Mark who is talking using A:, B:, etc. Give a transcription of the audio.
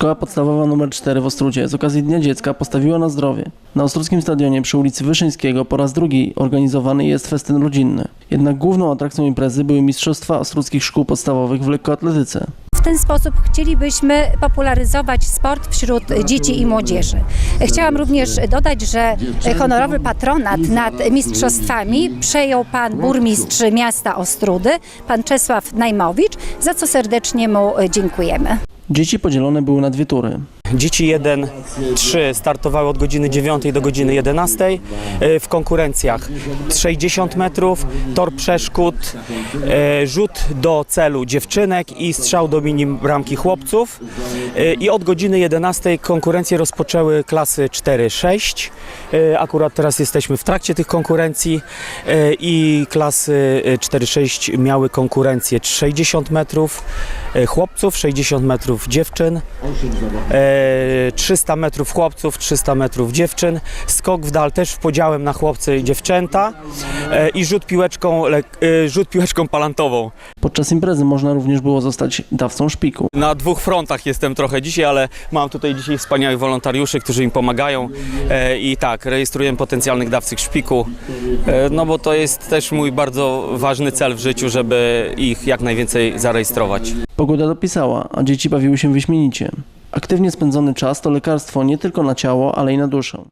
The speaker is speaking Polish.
A: Szkoła podstawowa nr 4 w Ostrudzie z okazji Dnia Dziecka postawiła na zdrowie. Na Ostrudzkim Stadionie przy ulicy Wyszyńskiego po raz drugi organizowany jest festyn rodzinny. Jednak główną atrakcją imprezy były Mistrzostwa Ostrudzkich Szkół Podstawowych w lekkoatletyce.
B: W ten sposób chcielibyśmy popularyzować sport wśród dzieci i młodzieży. Chciałam również dodać, że honorowy patronat nad mistrzostwami przejął pan burmistrz miasta Ostrudy, pan Czesław Najmowicz, za co serdecznie mu dziękujemy.
A: Dzieci podzielone były na dwie tury.
C: Dzieci 1-3 startowały od godziny 9 do godziny 11 e, w konkurencjach 60 metrów, tor przeszkód, e, rzut do celu dziewczynek i strzał do mini bramki chłopców. E, I od godziny 11 konkurencje rozpoczęły klasy 4-6. E, Akurat teraz jesteśmy w trakcie tych konkurencji i klasy e, 4-6 miały konkurencję 60 metrów chłopców, 60 metrów dziewczyn. E, 300 metrów chłopców, 300 metrów dziewczyn, skok w dal też w podziałem na chłopcy i dziewczęta e, i rzut piłeczką, e, rzut piłeczką palantową.
A: Podczas imprezy można również było zostać dawcą szpiku.
C: Na dwóch frontach jestem trochę dzisiaj, ale mam tutaj dzisiaj wspaniałych wolontariuszy, którzy mi pomagają e, i tak, rejestruję potencjalnych dawcych szpiku, e, no bo to jest też mój bardzo ważny cel w życiu, żeby ich jak najwięcej zarejestrować.
A: Pogoda dopisała, a dzieci bawiły się wyśmienicie. Aktywnie spędzony czas to lekarstwo nie tylko na ciało, ale i na duszę.